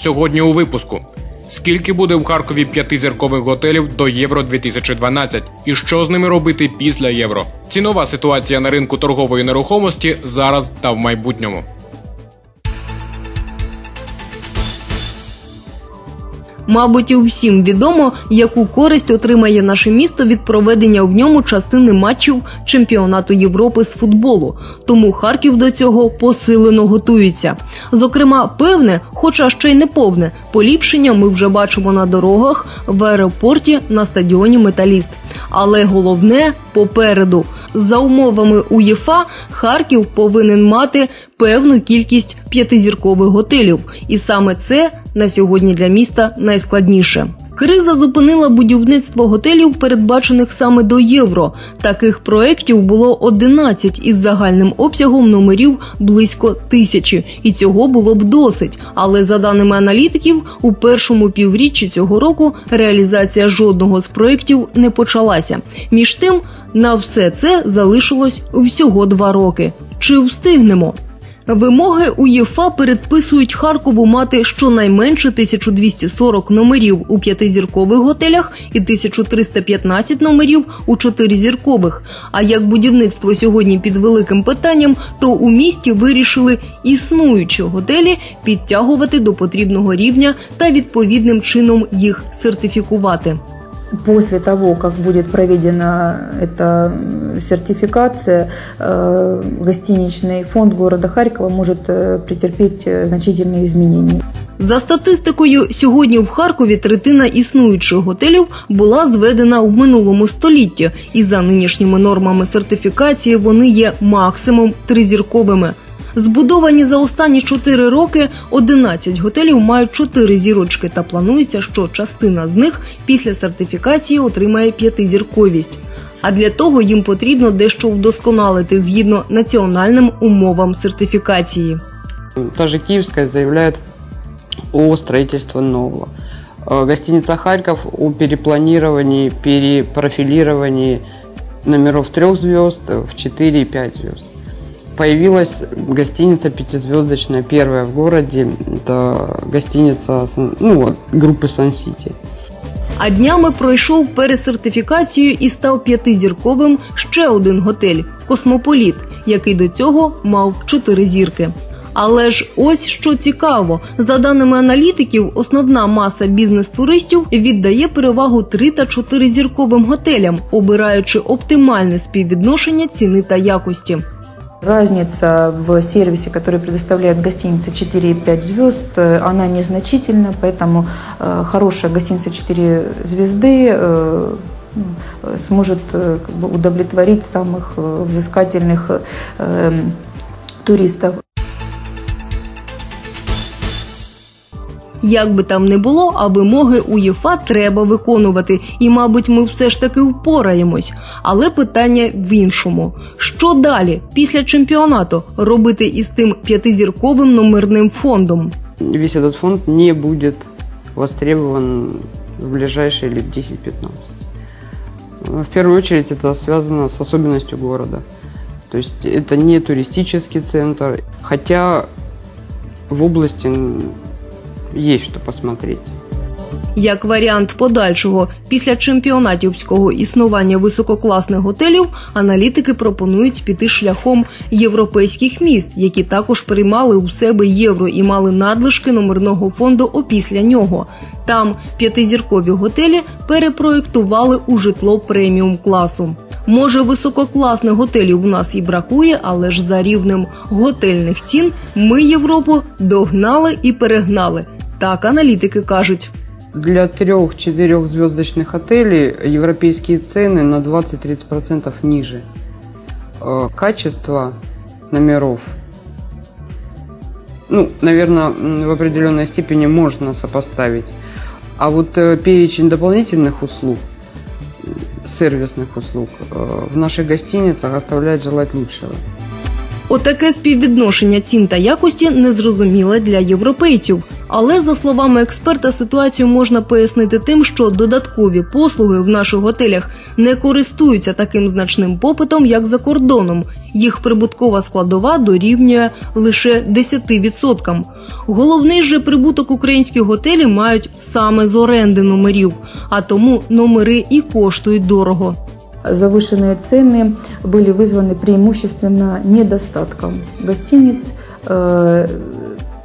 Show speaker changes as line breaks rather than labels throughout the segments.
Сьогодні у випуску. Скільки буде в Харкові п'ятизіркових готелів до Євро 2012 і що з ними робити після євро? Цінова ситуація на ринку торгової нерухомості зараз та в майбутньому.
Мабуть, і всім відомо, яку користь отримає наше місто від проведення в ньому частини матчів чемпіонату Європи з футболу. Тому Харків до цього посилено готується. Зокрема, певне, хоча ще й не повне, поліпшення ми вже бачимо на дорогах, в аеропорті, на стадіоні Металіст. Але головне попереду. За умовами УЄФА Харків повинен мати певну кількість п'ятизіркових готелів, і саме це на сьогодні для міста найскладніше. Криза зупинила будівництво готелів, передбачених саме до євро. Таких проєктів було 11 із загальним обсягом номерів близько тисячі, і цього було б досить. Але за даними аналітиків, у першому півріччі цього року реалізація жодного з проєктів не почалася. Між тим, на все це залишилось всього два роки. Чи встигнемо? Вимоги УЄФА передписують Харкову мати щонайменше 1240 номерів у п'ятизіркових готелях і 1315 номерів у чотиризіркових. А як будівництво сьогодні під великим питанням, то у місті вирішили існуючі готелі підтягувати до потрібного рівня та відповідним чином їх сертифікувати.
После того, как будет проведена эта сертификация, э, гостиничный фонд города Харькова может э, претерпеть э, значительные изменения.
За статистикою, сьогодні в Харкові третина існуючих готелів була зведена в минулому столітті, і за нинішніми нормами сертифікації вони є максимум тризірковими. Збудовані за останні 4 роки 11 готелів мають 4 зірочки, та планується, що частина з них після сертифікації отримає п'ятизірковість. А для того їм потрібно дещо вдосконалити згідно національним умовам сертифікації.
Та же Киевская заявляет о строительстве нового. Э, Гостиница Харьков о перепланировании, перепрофилировании номеров трех звезд в 4 и 5 звезд. Появилась гостиница пятизвездочная, первая в городе. Это гостиница ну, вот, группы Сан Сити.
А днями пройшов пересертифікацію і став п'ятизірковим ще один готель Космополіт, який до цього мав чотири зірки. Але ж ось що цікаво, за даними аналітиків, основна маса бізнес-туристів віддає перевагу 3 та 4 зірковим готелям, обираючи оптимальне співвідношення ціни та якості.
Разница в сервисе, который предоставляет гостиница 4 и 5 звезд, э, она незначительна, поэтому э, хорошая гостиница 4 звезды э, ну, сможет удовлетворить самых взыскательных туристов.
Як би там не було, а вимоги УЄФА треба виконувати, і, мабуть, ми все ж таки впораємось. Але питання в іншому: що далі після чемпіонату робити із тим п'ятизірковим номерним фондом?
Весь этот фонд не будет востребован в ближайшие лет 10-15. В первую очередь это связано с особенностью города. То есть это не туристический центр, хотя в области м, есть что посмотреть.
Як варіант подальшого після чемпіонатівського існування висококласних готелів, аналітики пропонують піти шляхом європейських міст, які також приймали у себе євро і мали надлишки номерного фонду опісля нього. Там п'ятизіркові готелі перепроєктували у житло преміум класу. Може, висококласних готелів у нас і бракує, але ж за рівнем готельних цін ми Європу догнали і перегнали. Так аналітики кажуть.
Для трех-четырех звездочных отелей европейские цены на 20-30% ниже. Э, Качество номеров, ну, наверное, в определенной степени можно сопоставить. А вот э, перечень дополнительных услуг, м, сервисных услуг э, в наших гостиницах оставляет желать лучшего.
Отаке співвідношення цін та якості незрозуміле для європейців. Але за словами експерта, ситуацію можна пояснити тим, що додаткові послуги в наших готелях не користуються таким значним попитом, як за кордоном, Їх прибуткова складова дорівнює лише 10%. Головний же прибуток українських готелів мають саме з оренди номерів, а тому номери і коштують дорого.
Завышенные цены были вызваны преимущественно недостатком гостиниц э,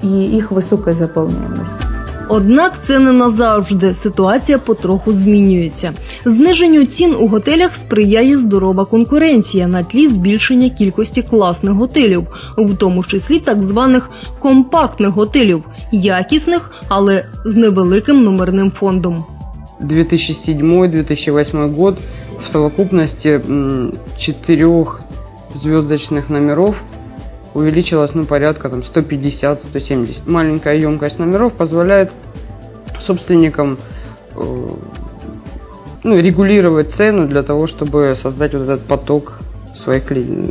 и их высокой заполняемостью.
Однак це не назавжди. Ситуація потроху змінюється. Зниженню цін у готелях сприяє здорова конкуренція на тлі збільшення кількості класних готелів, в тому числі так званих компактних готелів, якісних, але з невеликим номерним фондом.
2007-2008 год в совокупности четырех звездочных номеров увеличилось ну, порядка там 150-170. Маленькая емкость номеров позволяет собственникам э, ну, регулировать цену для того, чтобы создать вот этот поток своих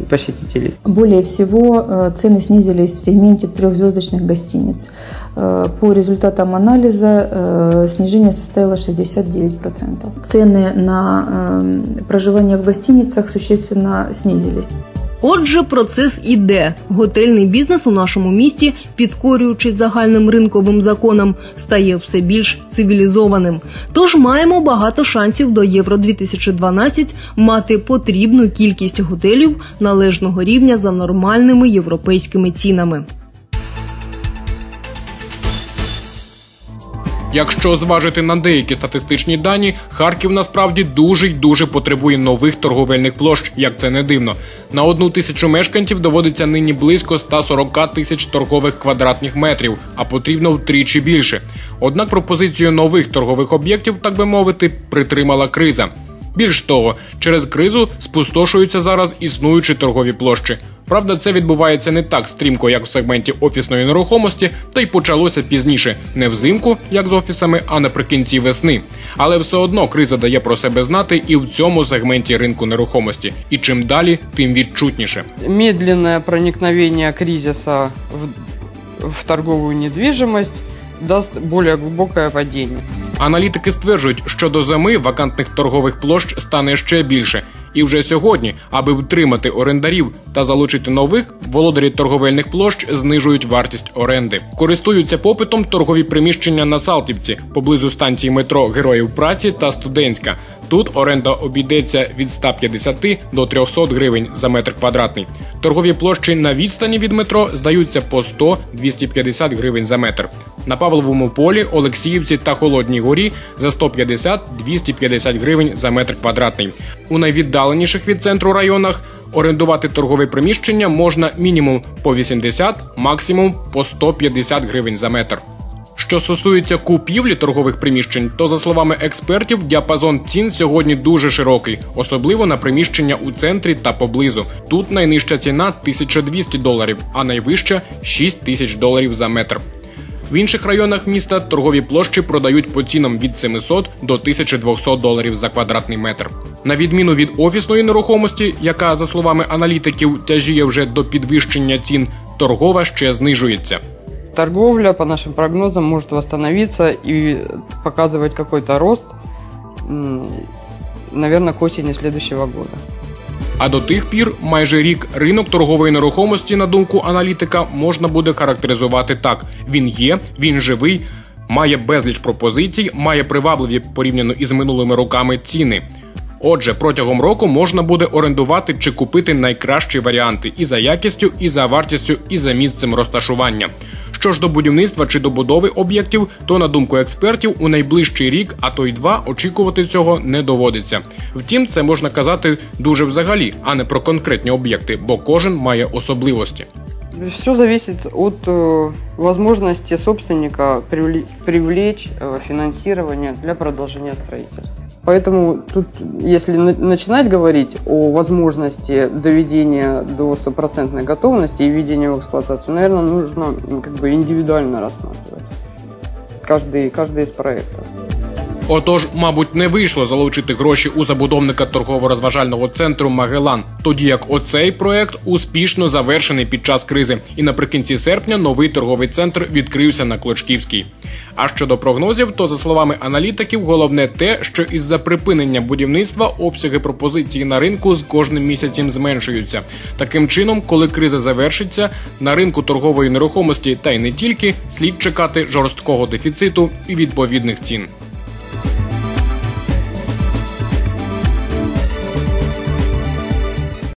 посетителей.
Более всего э, цены снизились в сегменте трехзвездочных гостиниц. Э, По результатам анализа э, снижение составило 69%. Цены на э, проживание в гостиницах существенно снизились.
Отже, процес іде. Готельний бізнес у нашому місті, підкорюючись загальним ринковим законам, стає все більш цивілізованим. Тож маємо багато шансів до Євро 2012 мати потрібну кількість готелів належного рівня за нормальними європейськими цінами.
Якщо зважити на деякі статистичні дані, Харків насправді дуже й дуже потребує нових торговельних площ, як це не дивно. На одну тисячу мешканців доводиться нині близько 140 тисяч торгових квадратних метрів, а потрібно втричі більше. Однак пропозицію нових торгових об'єктів, так би мовити, притримала криза. Більш того, через кризу спустошуються зараз існуючі торгові площі. Правда, це відбувається не так стрімко, як в сегменті офісної нерухомості, та й почалося пізніше, не взимку, як з офісами, а наприкінці весни. Але все одно криза дає про себе знати і в цьому сегменті ринку нерухомості. І чим далі, тим відчутніше.
Медленное проникновение кризиса в, в торговую недвижимость даст более глубокое падение.
Аналітики стверджують, що до зими вакантних торгових площ стане ще більше. І вже сьогодні, аби втримати орендарів та залучити нових, володарі торговельних площ знижують вартість оренди. Користуються попитом торгові приміщення на Салтівці поблизу станції метро Героїв праці та Студентська. Тут оренда обійдеться від 150 до 300 гривень за метр квадратний. Торгові площі на відстані від метро здаються по 100-250 гривень за метр. На Павловому полі, Олексіївці та Холодній горі за 150-250 гривень за метр квадратний. У найвіддаленіших від центру районах орендувати торгове приміщення можна мінімум по 80, максимум по 150 гривень за метр. Що стосується купівлі торгових приміщень, то за словами експертів, діапазон цін сьогодні дуже широкий, особливо на приміщення у центрі та поблизу. Тут найнижча ціна 1200 доларів, а найвища 6 тисяч доларів за метр. В інших районах міста торгові площі продають по цінам від 700 до 1200 доларів за квадратний метр. На відміну від офісної нерухомості, яка, за словами аналітиків, тяжіє вже до підвищення цін, торгова ще знижується.
Торговля, по нашим прогнозам, может восстановиться и показывать какой-то рост, наверное, к осени следующего года.
А до тих пір, майже рік, ринок торгової нерухомості, на думку аналітика, можна буде характеризувати так: він є, він живий, має безліч пропозицій, має привабливі порівняно із минулими роками ціни. Отже, протягом року можна буде орендувати чи купити найкращі варіанти і за якістю, і за вартістю, і за місцем розташування. Що ж до будівництва чи добудови об'єктів, то на думку експертів, у найближчий рік, а то й два, очікувати цього не доводиться. Втім, це можна казати дуже взагалі, а не про конкретні об'єкти, бо кожен має особливості.
Все зависит от э, возможности собственника привле- привлечь э, финансирование для продолжения строительства. Поэтому тут, если на- начинать говорить о возможности доведения до стопроцентной готовности и введения в эксплуатацию, наверное, нужно м, как бы индивидуально рассматривать каждый, каждый из проектов.
Отож, мабуть, не вийшло залучити гроші у забудовника торгово-розважального центру Магелан, тоді як оцей проект успішно завершений під час кризи, і наприкінці серпня новий торговий центр відкрився на Клочківській. А щодо прогнозів, то за словами аналітиків, головне те, що із-за припинення будівництва обсяги пропозиції на ринку з кожним місяцем зменшуються. Таким чином, коли криза завершиться, на ринку торгової нерухомості та й не тільки слід чекати жорсткого дефіциту і відповідних цін.